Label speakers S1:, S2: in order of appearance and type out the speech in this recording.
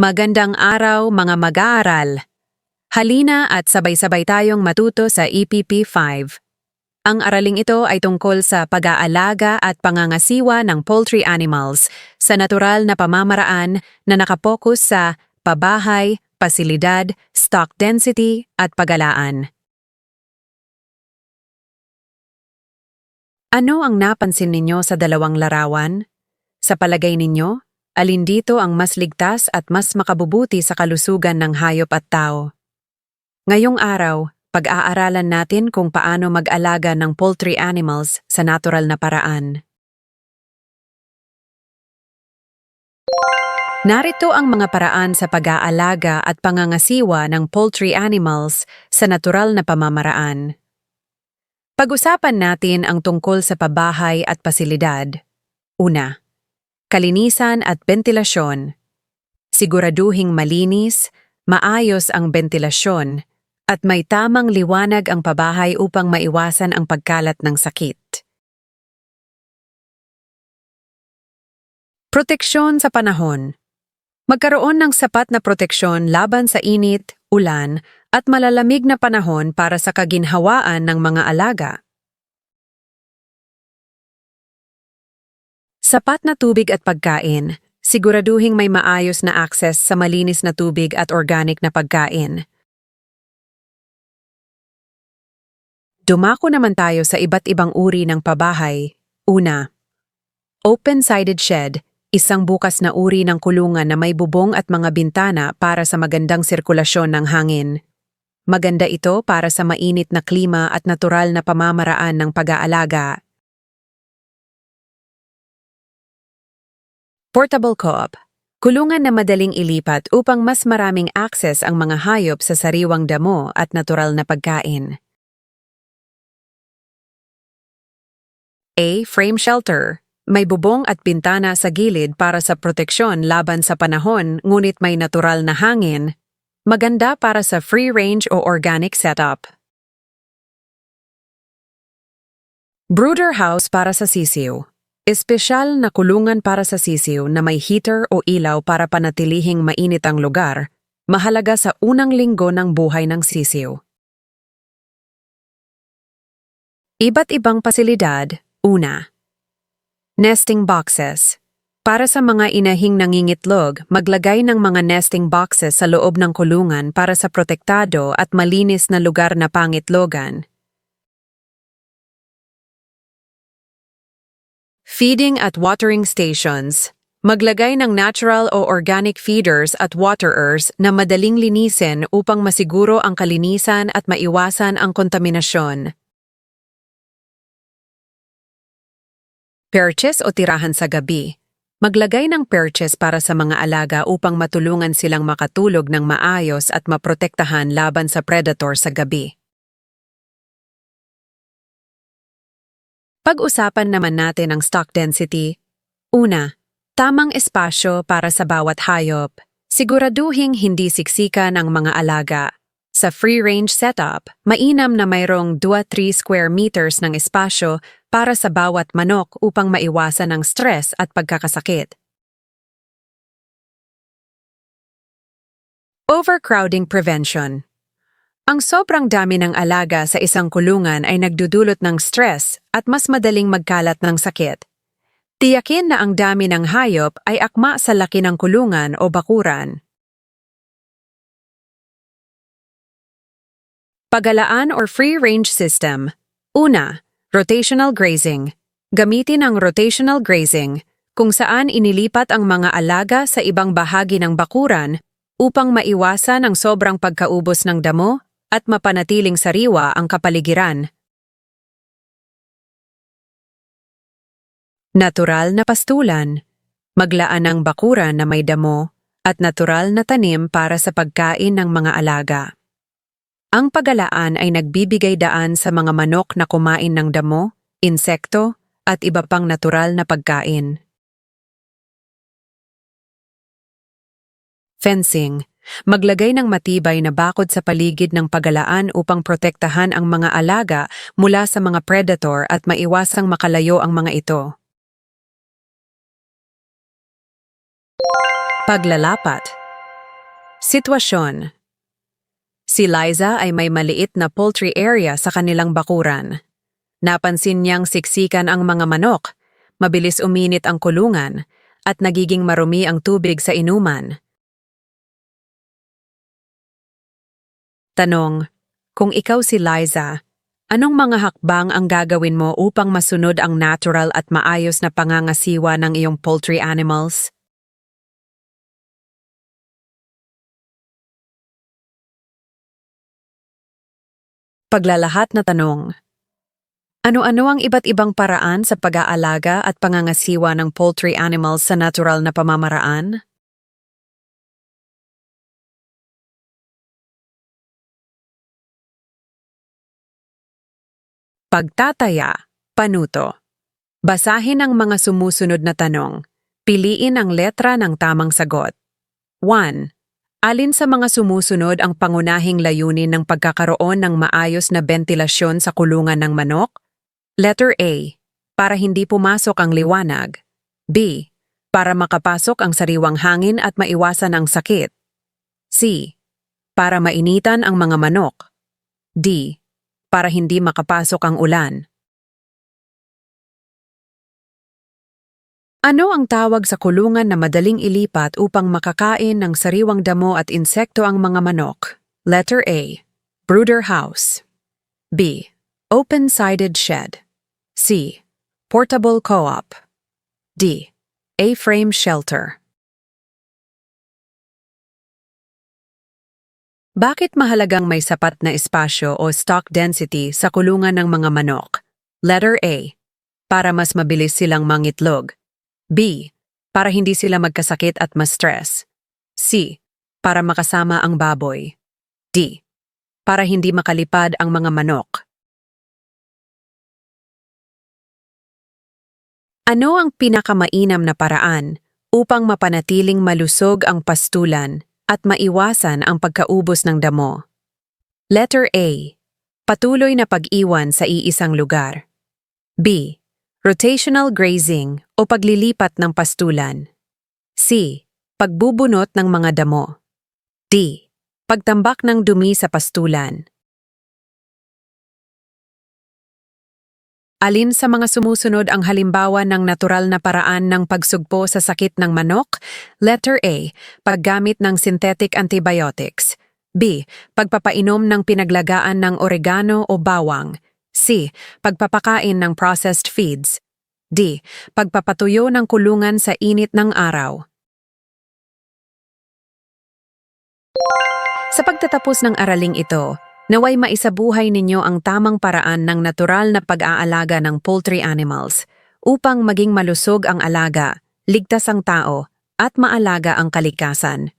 S1: Magandang araw mga mag-aaral. Halina at sabay-sabay tayong matuto sa EPP 5. Ang araling ito ay tungkol sa pag-aalaga at pangangasiwa ng poultry animals sa natural na pamamaraan na nakapokus sa pabahay, pasilidad, stock density at pagalaan. Ano ang napansin ninyo sa dalawang larawan? Sa palagay ninyo, alin dito ang mas ligtas at mas makabubuti sa kalusugan ng hayop at tao? Ngayong araw, pag-aaralan natin kung paano mag-alaga ng poultry animals sa natural na paraan. Narito ang mga paraan sa pag-aalaga at pangangasiwa ng poultry animals sa natural na pamamaraan. Pag-usapan natin ang tungkol sa pabahay at pasilidad. Una, kalinisan at ventilasyon. Siguraduhing malinis, maayos ang ventilasyon, at may tamang liwanag ang pabahay upang maiwasan ang pagkalat ng sakit. Proteksyon sa panahon. Magkaroon ng sapat na proteksyon laban sa init, ulan, at malalamig na panahon para sa kaginhawaan ng mga alaga. Sapat na tubig at pagkain. Siguraduhing may maayos na access sa malinis na tubig at organic na pagkain. Dumako naman tayo sa iba't ibang uri ng pabahay. Una, open-sided shed, isang bukas na uri ng kulungan na may bubong at mga bintana para sa magandang sirkulasyon ng hangin. Maganda ito para sa mainit na klima at natural na pamamaraan ng pag-aalaga. Portable Co-op Kulungan na madaling ilipat upang mas maraming access ang mga hayop sa sariwang damo at natural na pagkain. A. Frame shelter. May bubong at bintana sa gilid para sa proteksyon laban sa panahon ngunit may natural na hangin. Maganda para sa free-range o organic setup. Brooder house para sa sisiw. Espesyal na kulungan para sa sisiw na may heater o ilaw para panatilihing mainit ang lugar, mahalaga sa unang linggo ng buhay ng sisiw. Iba't ibang pasilidad, una. Nesting boxes. Para sa mga inahing nangingitlog, maglagay ng mga nesting boxes sa loob ng kulungan para sa protektado at malinis na lugar na pangitlogan. Feeding at watering stations. Maglagay ng natural o organic feeders at waterers na madaling linisin upang masiguro ang kalinisan at maiwasan ang kontaminasyon. Perches o tirahan sa gabi. Maglagay ng perches para sa mga alaga upang matulungan silang makatulog ng maayos at maprotektahan laban sa predator sa gabi. Pag-usapan naman natin ang stock density. Una, tamang espasyo para sa bawat hayop. Siguraduhing hindi siksikan ang mga alaga. Sa free-range setup, mainam na mayroong 2-3 square meters ng espasyo para sa bawat manok upang maiwasan ang stress at pagkakasakit. Overcrowding prevention. Ang sobrang dami ng alaga sa isang kulungan ay nagdudulot ng stress at mas madaling magkalat ng sakit. Tiyakin na ang dami ng hayop ay akma sa laki ng kulungan o bakuran. Pagalaan or free-range system. Una, rotational grazing. Gamitin ang rotational grazing kung saan inilipat ang mga alaga sa ibang bahagi ng bakuran upang maiwasan ang sobrang pagkaubos ng damo at mapanatiling sariwa ang kapaligiran. Natural na pastulan. Maglaan ng bakuran na may damo at natural na tanim para sa pagkain ng mga alaga. Ang pagalaan ay nagbibigay daan sa mga manok na kumain ng damo, insekto, at iba pang natural na pagkain. Fencing Maglagay ng matibay na bakod sa paligid ng pagalaan upang protektahan ang mga alaga mula sa mga predator at maiwasang makalayo ang mga ito. Paglalapat Sitwasyon Si Liza ay may maliit na poultry area sa kanilang bakuran. Napansin niyang siksikan ang mga manok, mabilis uminit ang kulungan, at nagiging marumi ang tubig sa inuman. Tanong, kung ikaw si Liza, anong mga hakbang ang gagawin mo upang masunod ang natural at maayos na pangangasiwa ng iyong poultry animals? Paglalahat na tanong. Ano-ano ang iba't ibang paraan sa pag-aalaga at pangangasiwa ng poultry animals sa natural na pamamaraan? Pagtataya, panuto. Basahin ang mga sumusunod na tanong. Piliin ang letra ng tamang sagot. 1. Alin sa mga sumusunod ang pangunahing layunin ng pagkakaroon ng maayos na bentilasyon sa kulungan ng manok? Letter A. Para hindi pumasok ang liwanag. B. Para makapasok ang sariwang hangin at maiwasan ang sakit. C. Para mainitan ang mga manok. D. Para hindi makapasok ang ulan. Ano ang tawag sa kulungan na madaling ilipat upang makakain ng sariwang damo at insekto ang mga manok? Letter A. Brooder house. B. Open-sided shed. C. Portable co-op. D. A-frame shelter. Bakit mahalagang may sapat na espasyo o stock density sa kulungan ng mga manok? Letter A. Para mas mabilis silang mangitlog. B. Para hindi sila magkasakit at ma-stress. C. Para makasama ang baboy. D. Para hindi makalipad ang mga manok. Ano ang pinakamainam na paraan upang mapanatiling malusog ang pastulan at maiwasan ang pagkaubos ng damo? Letter A. Patuloy na pag-iwan sa iisang lugar. B. Rotational grazing o paglilipat ng pastulan. C. Pagbubunot ng mga damo. D. Pagtambak ng dumi sa pastulan. Alin sa mga sumusunod ang halimbawa ng natural na paraan ng pagsugpo sa sakit ng manok? Letter A. Paggamit ng synthetic antibiotics. B. Pagpapainom ng pinaglagaan ng oregano o bawang. C. Pagpapakain ng processed feeds. D. Pagpapatuyo ng kulungan sa init ng araw. Sa pagtatapos ng araling ito, Naway maisabuhay ninyo ang tamang paraan ng natural na pag-aalaga ng poultry animals upang maging malusog ang alaga, ligtas ang tao, at maalaga ang kalikasan.